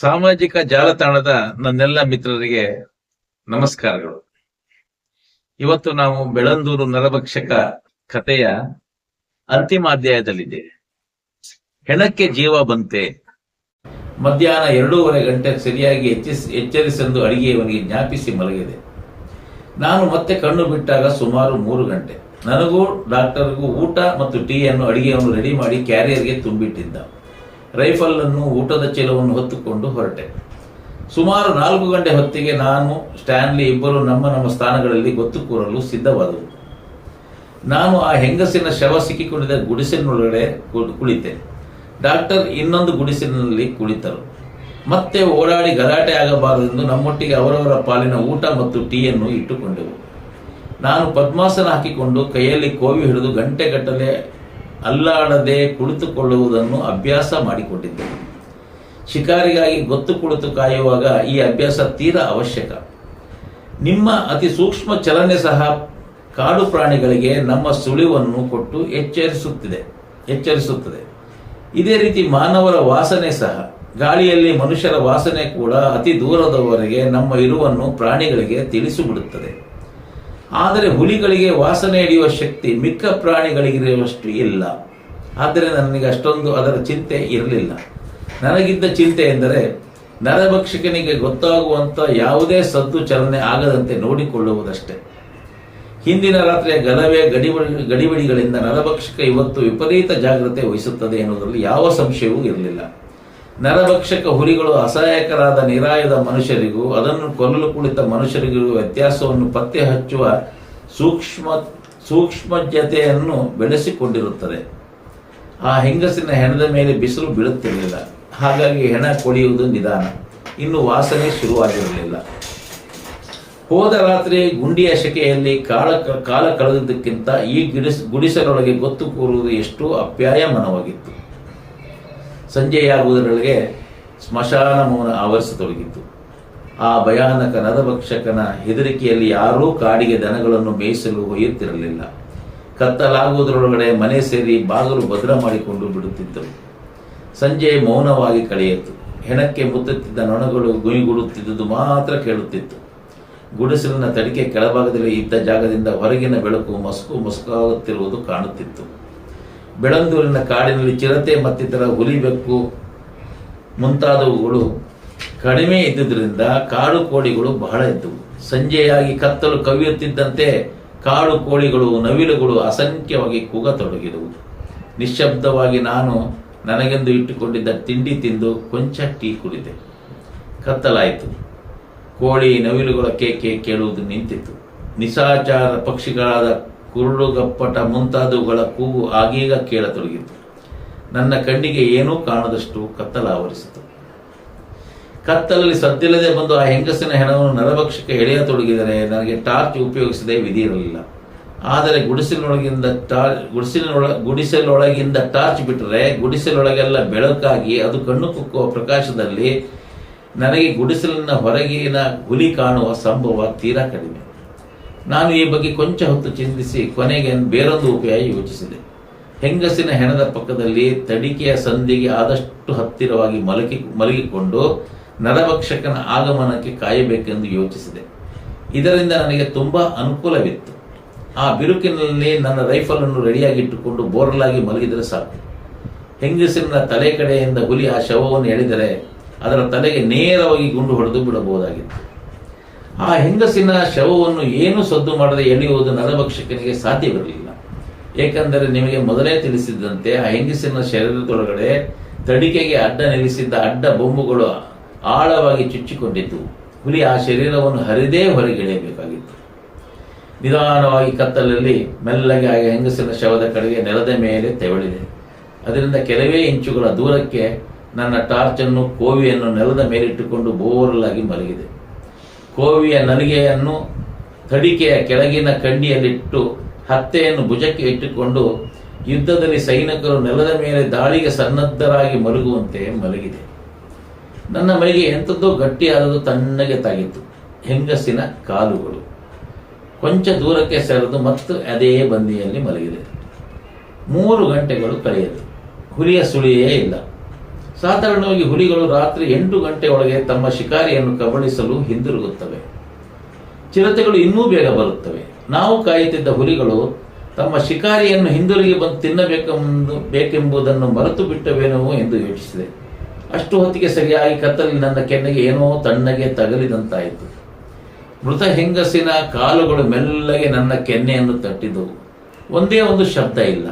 ಸಾಮಾಜಿಕ ಜಾಲತಾಣದ ನನ್ನೆಲ್ಲ ಮಿತ್ರರಿಗೆ ನಮಸ್ಕಾರಗಳು. ಇವತ್ತು ನಾವು ಬೆಳಂದೂರು ನರಭಕ್ಷಕ ಕಥೆಯ ಅಂತಿಮ ಅಧ್ಯಾಯದಲ್ಲಿದ್ದೇವೆ ಹೆಣಕ್ಕೆ ಜೀವ ಬಂತೆ. ಮಧ್ಯಾಹ್ನ ಎರಡೂವರೆ ಗಂಟೆ ಸರಿಯಾಗಿ ಎಚ್ಚರಿಸ ಎಚ್ಚರಿಸೆಂದು ಅಡಿಗೆಯವನಿಗೆ ಜ್ಞಾಪಿಸಿ ಮಲಗಿದೆ. ನಾನು ಮತ್ತೆ ಕಣ್ಣು ಬಿಟ್ಟಾಗ ಸುಮಾರು ಮೂರು ಗಂಟೆ. ನನಗೂ ಡಾಕ್ಟರ್ಗೂ ಊಟ ಮತ್ತು ಟೀಯನ್ನು ಅಡಿಗೆಯನ್ನು ರೆಡಿ ಮಾಡಿ ಕ್ಯಾರಿಯರ್ಗೆ ತುಂಬಿಟ್ಟಿದ್ದ. ರೈಫಲ್ ಅನ್ನು ಊಟದ ಚೀಲವನ್ನು ಹೊತ್ತುಕೊಂಡು ಹೊರಟೆ. ಸುಮಾರು ನಾಲ್ಕು ಗಂಟೆ ಹೊತ್ತಿಗೆ ನಾನು, ಸ್ಟ್ಯಾನ್ಲಿ ಇಬ್ಬರು ನಮ್ಮ ನಮ್ಮ ಸ್ಥಾನಗಳಲ್ಲಿ ಗೊತ್ತು ಕೂರಲು ಸಿದ್ಧವಾದವು. ನಾನು ಆ ಹೆಂಗಸಿನ ಶವ ಸಿಕ್ಕಿಕೊಂಡಿದ್ದ ಗುಡಿಸಿನೊಳಗಡೆ ಕುಳಿತೆ. ಡಾಕ್ಟರ್ ಇನ್ನೊಂದು ಗುಡಿಸಿನಲ್ಲಿ ಕುಳಿತರು. ಮತ್ತೆ ಓಡಾಡಿ ಗಲಾಟೆ ಆಗಬಾರದೆಂದು ನಮ್ಮೊಟ್ಟಿಗೆ ಅವರವರ ಪಾಲಿನ ಊಟ ಮತ್ತು ಟೀಯನ್ನು ಇಟ್ಟುಕೊಂಡೆವು. ನಾನು ಪದ್ಮಾಸನ ಹಾಕಿಕೊಂಡು ಕೈಯಲ್ಲಿ ಕೋವಿ ಹಿಡಿದು ಗಂಟೆಗಟ್ಟಲೆ ಅಲ್ಲಾಡದೆ ಕುಳಿತುಕೊಳ್ಳುವುದನ್ನು ಅಭ್ಯಾಸ ಮಾಡಿಕೊಂಡಿದ್ದೆ. ಶಿಕಾರಿಗಾಗಿ ಗೊತ್ತು ಕುಳಿತು ಕಾಯುವಾಗ ಈ ಅಭ್ಯಾಸ ತೀರಾ ಅವಶ್ಯಕ. ನಿಮ್ಮ ಅತಿ ಸೂಕ್ಷ್ಮ ಚಲನೆ ಸಹ ಕಾಡು ಪ್ರಾಣಿಗಳಿಗೆ ನಮ್ಮ ಸುಳಿವನ್ನು ಕೊಟ್ಟು ಎಚ್ಚರಿಸುತ್ತಿದೆ, ಎಚ್ಚರಿಸುತ್ತದೆ. ಇದೇ ರೀತಿ ಮಾನವರ ವಾಸನೆ ಸಹ, ಗಾಳಿಯಲ್ಲಿ ಮನುಷ್ಯರ ವಾಸನೆ ಕೂಡ ಅತಿ ದೂರದವರೆಗೆ ನಮ್ಮ ಇರುವನ್ನು ಪ್ರಾಣಿಗಳಿಗೆ ತಿಳಿಸಿಬಿಡುತ್ತದೆ. ಆದರೆ ಹುಲಿಗಳಿಗೆ ವಾಸನೆ ಹಿಡಿಯುವ ಶಕ್ತಿ ಮಿಕ್ಕ ಪ್ರಾಣಿಗಳಿಗಿರುವಷ್ಟು ಇಲ್ಲ. ಆದರೆ ನನಗೆ ಅಷ್ಟೊಂದು ಅದರ ಚಿಂತೆ ಇರಲಿಲ್ಲ. ನನಗಿದ್ದ ಚಿಂತೆ ಎಂದರೆ ನರಭಕ್ಷಕನಿಗೆ ಗೊತ್ತಾಗುವಂಥ ಯಾವುದೇ ಸದ್ದು ಚಲನೆ ಆಗದಂತೆ ನೋಡಿಕೊಳ್ಳುವುದಷ್ಟೇ. ಹಿಂದಿನ ರಾತ್ರಿಯ ಗಲಭೆ ಗಡಿಬಿಡಿಗಳಿಂದ ನರಭಕ್ಷಕ ಇವತ್ತು ವಿಪರೀತ ಜಾಗ್ರತೆ ವಹಿಸುತ್ತದೆ ಎನ್ನುವುದರಲ್ಲಿ ಯಾವ ಸಂಶಯವೂ ಇರಲಿಲ್ಲ. ನರಭಕ್ಷಕ ಹುಲಿಗಳು ಅಸಹಾಯಕರಾದ ನಿರಾಯದ ಮನುಷ್ಯರಿಗೂ, ಅದನ್ನು ಕೊಲ್ಲಲು ಕುಳಿತ ಮನುಷ್ಯರಿಗೂ ವ್ಯತ್ಯಾಸವನ್ನು ಪತ್ತೆ ಹಚ್ಚುವ ಸೂಕ್ಷ್ಮ, ಸೂಕ್ಷ್ಮಜ್ಞತೆಯನ್ನು ಬೆಳೆಸಿಕೊಂಡಿರುತ್ತದೆ. ಆ ಹೆಂಗಸಿನ ಹೆಣದ ಮೇಲೆ ಬಿಸಿಲು ಬೀಳುತ್ತಿರಲಿಲ್ಲ. ಹಾಗಾಗಿ ಹೆಣ ಕೊಳೆಯುವುದು ನಿಧಾನ. ಇನ್ನು ವಾಸನೆ ಶುರುವಾಗಿರಲಿಲ್ಲ. ಹೋದ ರಾತ್ರಿ ಗುಂಡಿಯ ಶಕೆಯಲ್ಲಿ ಕಾಲ ಕಾಲ ಕಳೆದಿದ್ದಕ್ಕಿಂತ ಈ ಗಿಡಿಸ್, ಗುಡಿಸಲೊಳಗೆ ಗೊತ್ತು ಕೂರುವುದು ಎಷ್ಟು ಅಪ್ಯಾಯಮನವಾಗಿತ್ತು. ಸಂಜೆಯಾಗುವುದರೊಳಗೆ ಸ್ಮಶಾನ ಮೌನ ಆವರಿಸತೊಡಗಿತ್ತು ಆ ಭಯಾನಕ ನರಭಕ್ಷಕನ ಹೆದರಿಕೆಯಲ್ಲಿ ಯಾರೂ ಕಾಡಿಗೆ ದನಗಳನ್ನು ಮೇಯಿಸಲು ಒಯ್ಯುತ್ತಿರಲಿಲ್ಲ. ಕತ್ತಲಾಗುವುದರೊಳಗಡೆ ಮನೆ ಸೇರಿ ಬಾಗಿಲು ಭದ್ರ ಮಾಡಿಕೊಂಡು ಬಿಡುತ್ತಿದ್ದರು ಸಂಜೆ ಮೌನವಾಗಿ ಕಳೆಯಿತು. ಹೆಣಕ್ಕೆ ಮುತ್ತುತ್ತಿದ್ದ ನೊಣಗಳು ಗುಯಿಗುಡುತ್ತಿದ್ದುದು ಮಾತ್ರ ಕೇಳುತ್ತಿತ್ತು. ಗುಡಿಸಲಿನ ತಡಿಕೆ ಕೆಳಭಾಗದಲ್ಲಿ ಇದ್ದ ಜಾಗದಿಂದ ಹೊರಗಿನ ಬೆಳಕು ಮಸುಕು ಮಸುಕಾಗುತ್ತಿರುವುದು ಕಾಣುತ್ತಿತ್ತು. ಬೆಳಂದೂರಿನ ಕಾಡಿನಲ್ಲಿ ಚಿರತೆ ಮತ್ತಿತರ ಹುಲಿ ಬೆಕ್ಕು ಮುಂತಾದವುಗಳು ಕಡಿಮೆ ಇದ್ದುದರಿಂದ ಕಾಡು ಕೋಳಿಗಳು ಬಹಳ ಇದ್ದವು. ಸಂಜೆಯಾಗಿ ಕತ್ತಲು ಕವಿಯುತ್ತಿದ್ದಂತೆ ಕಾಡು ಕೋಳಿಗಳು, ನವಿಲುಗಳು ಅಸಂಖ್ಯವಾಗಿ ಕೂಗತೊಡಗಿದವು. ನಿಶ್ಶಬ್ದವಾಗಿ ನಾನು ನನಗೆಂದು ಇಟ್ಟುಕೊಂಡಿದ್ದ ತಿಂಡಿ ತಿಂದು ಕೊಂಚ ಟೀ ಕುಡಿದೆ. ಕತ್ತಲಾಯಿತು. ಕೋಳಿ, ನವಿಲುಗಳ ಕೇಕೆ ಕೇಳುವುದು ನಿಂತಿತು ನಿಸಾಚಾರ ಪಕ್ಷಿಗಳಾದ ಕುರುಡುಗಪ್ಪಟ ಮುಂತಾದವುಗಳ ಕೂಗು ಆಗೀಗ ಕೇಳತೊಡಗಿತು. ನನ್ನ ಕಣ್ಣಿಗೆ ಏನೂ ಕಾಣದಷ್ಟು ಕತ್ತಲ ಆವರಿಸಿತು. ಕತ್ತಲಲ್ಲಿ ಸದ್ದಿಲ್ಲದೆ ಬಂದು ಆ ಹೆಂಗಸಿನ ಹೆಣವನ್ನು ನರಭಕ್ಷಕ್ಕೆ ಎಳೆಯತೊಡಗಿದರೆ ನನಗೆ ಟಾರ್ಚ್ ಉಪಯೋಗಿಸದೆ ವಿಧಿ ಇರಲಿಲ್ಲ ಆದರೆ ಗುಡಿಸಲಿನೊಳಗಿಂದ ಟಾರ್ಚ್ ಗುಡಿಸಲಿನೊಳ, ಗುಡಿಸಲೊಳಗಿಂದ ಟಾರ್ಚ್ ಬಿಟ್ಟರೆ ಗುಡಿಸಲೊಳಗೆಲ್ಲ ಬೆಳಕಾಗಿ ಅದು ಕಣ್ಣು ಕುಕ್ಕುವ ಪ್ರಕಾಶದಲ್ಲಿ ನನಗೆ ಗುಡಿಸಲಿನ ಹೊರಗಿನ ಹುಲಿ ಕಾಣುವ ಸಂಭವ ತೀರಾ ಕಡಿಮೆ. ನಾನು ಈ ಬಗ್ಗೆ ಕೊಂಚ ಹೊತ್ತು ಚಿಂತಿಸಿ ಕೊನೆಗೆ ಬೇರೊಂದು ಉಪಾಯ ಯೋಚಿಸಿದೆ. ಹೆಂಗಸಿನ ಹೆಣದ ಪಕ್ಕದಲ್ಲಿ ತಡಿಕೆಯ ಸಂಧಿಗೆ ಆದಷ್ಟು ಹತ್ತಿರವಾಗಿ ಮಲಗಿ ಮಲಗಿಕೊಂಡು ನರಭಕ್ಷಕನ ಆಗಮನಕ್ಕೆ ಕಾಯಬೇಕೆಂದು ಯೋಚಿಸಿದೆ. ಇದರಿಂದ ನನಗೆ ತುಂಬಾ ಅನುಕೂಲವಿತ್ತು. ಆ ಬಿರುಕಿನಲ್ಲಿ ನನ್ನ ರೈಫಲ್ ಅನ್ನು ರೆಡಿಯಾಗಿಟ್ಟುಕೊಂಡು ಬೋರ್ಲಾಗಿ ಮಲಗಿದರೆ ಸಾಕು. ಹೆಂಗಸಿನ ತಲೆ ಕಡೆಯಿಂದ ಹುಲಿ ಆ ಶವವನ್ನು ಎಳೆದರೆ ಅದರ ತಲೆಗೆ ನೇರವಾಗಿ ಗುಂಡು ಹೊಡೆದು ಬಿಡಬಹುದಾಗಿತ್ತು. ಆ ಹೆಂಗಸಿನ ಶವವನ್ನು ಏನು ಸದ್ದು ಮಾಡದೆ ಎಳೆಯುವುದು ನರಭಕ್ಷಕನಿಗೆ ಸಾಧ್ಯವಿರಲಿಲ್ಲ. ಏಕೆಂದರೆ ನಿಮಗೆ ಮೊದಲೇ ತಿಳಿಸಿದಂತೆ ಆ ಹೆಂಗಸಿನ ಶರೀರದೊಳಗಡೆ ತಡಿಕೆಗೆ ಅಡ್ಡ ನಿಲ್ಲಿಸಿದ್ದ ಅಡ್ಡ ಬೊಂಬುಗಳು ಆಳವಾಗಿ ಚುಚ್ಚಿಕೊಂಡಿತು ಹುಲಿ ಆ ಶರೀರವನ್ನು ಹರಿದೇ ಹೊರಗೆಳೆಯಬೇಕಾಗಿತ್ತು ನಿಧಾನವಾಗಿ ಕತ್ತಲಲ್ಲಿ ಮೆಲ್ಲಗೆ ಆ ಹೆಂಗಸಿನ ಶವದ ಕಡೆಗೆ ನೆಲದ ಮೇಲೆ ತೆವಳಿದೆ. ಅದರಿಂದ ಕೆಲವೇ ಇಂಚುಗಳ ದೂರಕ್ಕೆ ನನ್ನ ಟಾರ್ಚನ್ನು, ಕೋವಿಯನ್ನು ನೆಲದ ಮೇಲಿಟ್ಟುಕೊಂಡು ಬೋರಲಾಗಿ ಮಲಗಿದೆ. ಕೋವಿಯ ನಲಿಗೆಯನ್ನು ತಡಿಕೆಯ ಕೆಳಗಿನ ಕಂಡಿಯಲ್ಲಿಟ್ಟು ಹತ್ತೆಯನ್ನು ಭುಜಕ್ಕೆ ಇಟ್ಟುಕೊಂಡು ಯುದ್ಧದಲ್ಲಿ ಸೈನಿಕರು ನೆಲದ ಮೇಲೆ ದಾಳಿಗೆ ಸನ್ನದ್ಧರಾಗಿ ಮಲಗುವಂತೆ ಮಲಗಿದೆ. ನನ್ನ ಮೈಗೆ ಎಂಥದ್ದೋ ಗಟ್ಟಿಯಾದದ್ದು ತಣ್ಣಗೆ ತಾಗಿತ್ತು. ಹೆಂಗಸಿನ ಕಾಲುಗಳು. ಕೊಂಚ ದೂರಕ್ಕೆ ಸೆರೆದು ಮತ್ತು ಅದೇ ಬಂದಿಯಲ್ಲಿ ಮಲಗಿದೆ. ಮೂರು ಗಂಟೆಗಳು ಕಳೆಯದು ಹುಲಿಯ ಸುಳಿಯೇ ಇಲ್ಲ. ಸಾಧಾರಣವಾಗಿ ಹುಲಿಗಳು ರಾತ್ರಿ ಎಂಟು ಗಂಟೆ ಒಳಗೆ ತಮ್ಮ ಶಿಕಾರಿಯನ್ನು ಕಬಳಿಸಲು ಹಿಂದಿರುಗುತ್ತವೆ. ಚಿರತೆಗಳು ಇನ್ನೂ ಬೇಗ ಬರುತ್ತವೆ. ನಾವು ಕಾಯುತ್ತಿದ್ದ ಹುಲಿಗಳು ತಮ್ಮ ಶಿಕಾರಿಯನ್ನು ಹಿಂದಿರುಗಿ ಬಂದು ತಿನ್ನಬೇಕೆಂದು ಬೇಕೆಂಬುದನ್ನು ಮರೆತು ಬಿಟ್ಟವೇನೋ ಎಂದು ಯೋಚಿಸಿದೆ. ಅಷ್ಟು ಹೊತ್ತಿಗೆ ಸರಿಯಾಗಿ ಕತ್ತಲಿ ನನ್ನ ಕೆನ್ನೆಗೆ ಏನೋ ತಣ್ಣಗೆ ತಗಲಿದಂತಾಯಿತು. ಮೃತ ಹೆಂಗಸಿನ ಕಾಲುಗಳು ಮೆಲ್ಲಗೆ ನನ್ನ ಕೆನ್ನೆಯನ್ನು ತಟ್ಟಿದವು. ಒಂದೇ ಒಂದು ಶಬ್ದ ಇಲ್ಲ.